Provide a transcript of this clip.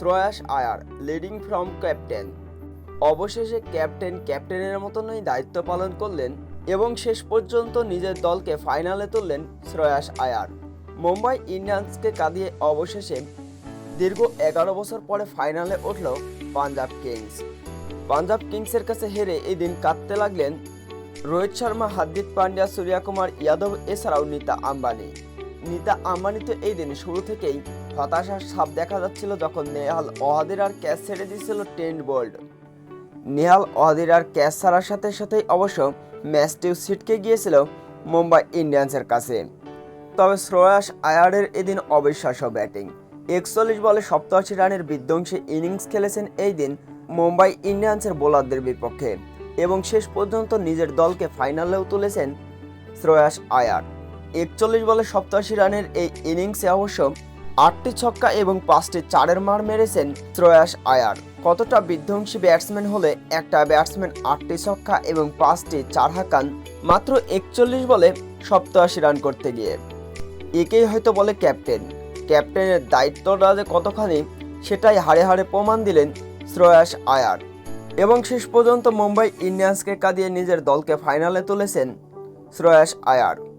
Shreyas Iyer leading from captain অবশেষে captain ক্যাপ্টেনের মতনই দায়িত্ব পালন করলেন এবং শেষ পর্যন্ত নিজের দলকে ফাইনালে তুললেন শ্রয়াস আয়ার। মুম্বাই ইন্ডিয়ান্সকে কাঁদিয়ে অবশেষে দীর্ঘ এগারো বছর পরে ফাইনালে উঠল পাঞ্জাব কিংস। পাঞ্জাব কিংসের কাছে হেরে এই দিন কাঁদতে লাগলেন রোহিত শর্মা, হার্দিক পান্ডিয়া সূর্যা কুমার যাদব এছাড়াও নীতা আম্বানি। নীতা আম্বানি তো এই দিন শুরু থেকেই হতাশার ছাপ দেখা যাচ্ছিল যখন নেহাল ওয়াদিরার ক্যাচ ছেড়ে দিয়েছিল টেন বোল্ড। নেহাল ওয়াদিরার ক্যাচ ছাড়ার সাথে সাথেই অবশ্য ম্যাচটিও ছিটকে গিয়েছিল মুম্বাই ইন্ডিয়ান্সের কাছে। তবে শ্রেয়াস আয়ারের এদিন অবিশ্বাস্য ব্যাটিং। একচল্লিশ বলে সপ্তাশি রানের বিধ্বংসী ইনিংস খেলেছেন এই দিন মুম্বাই ইন্ডিয়ান্সের বোলারদের বিপক্ষে এবং শেষ পর্যন্ত নিজের দলকে ফাইনালেও তুলেছেন শ্রেয়াস আয়ার। একচল্লিশ বলে সপ্তাশি রানের এই ইনিংসে অবশ্য আটটি ছক্কা এবং পাঁচটি চারের মার মেরেছেন শ্রেয়াস আয়ার। কতটা বিধ্বংসী ব্যাটসম্যান হলে একটা ব্যাটসম্যান আটটি ছক্কা এবং পাঁচটি চার হাঁকান মাত্র একচল্লিশ বলে সপ্তাশি রান করতে গিয়ে। একেই হয়তো বলে ক্যাপ্টেন। ক্যাপ্টেনের দায়িত্বটা যে কতখানি, সেটাই হাড়ে হাড়ে প্রমাণ দিলেন শ্রেয়াস আয়ার। এবং শেষ পর্যন্ত মুম্বাই ইন্ডিয়ান্সকে কাঁদিয়ে নিজের দলকে ফাইনালে তুলেছেন শ্রেয়াস আয়ার।